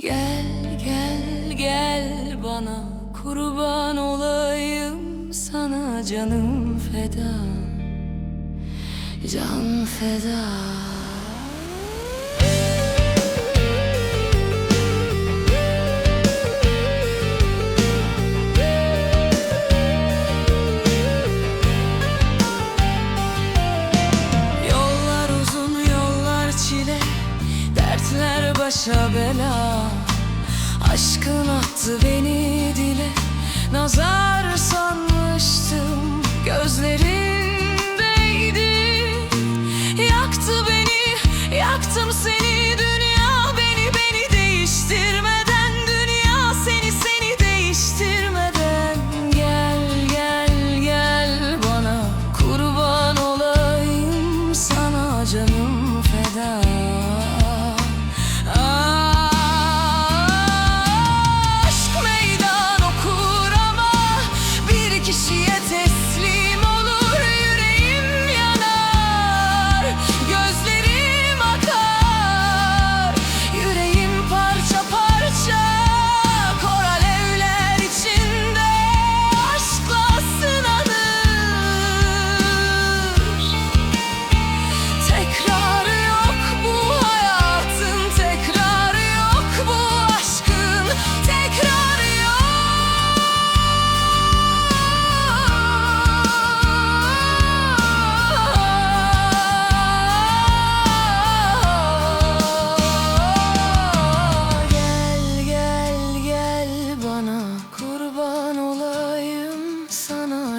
Gel gel gel bana kurban olayım sana canım feda Can feda. başa bela. Aşkın attı beni dile. Nazar sanmıştım gözlerindeydi Yaktı beni, yaktım seni.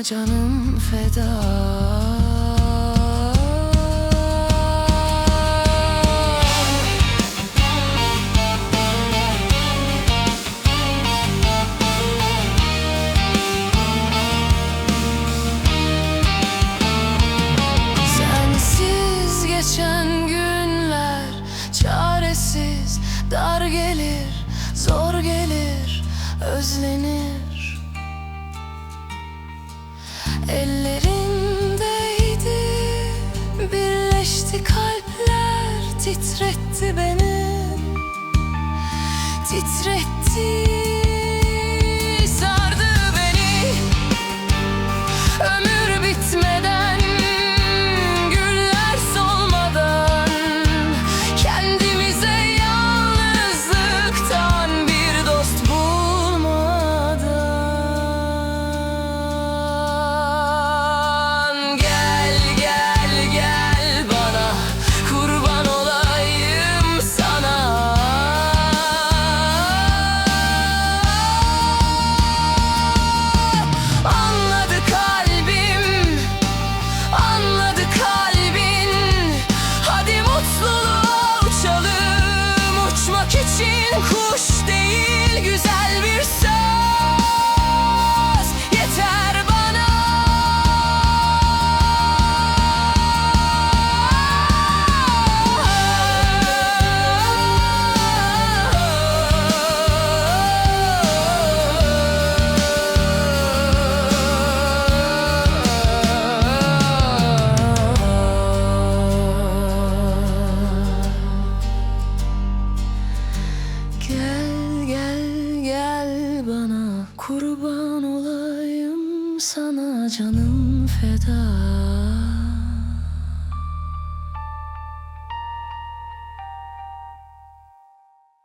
canım feda. Sensiz geçen günler çaresiz dar gelir zor gelir özlenir. Ellerindeydi. Birleşti kalpler Titretti beni. Titretti. bana Kurban olayım sana canım feda.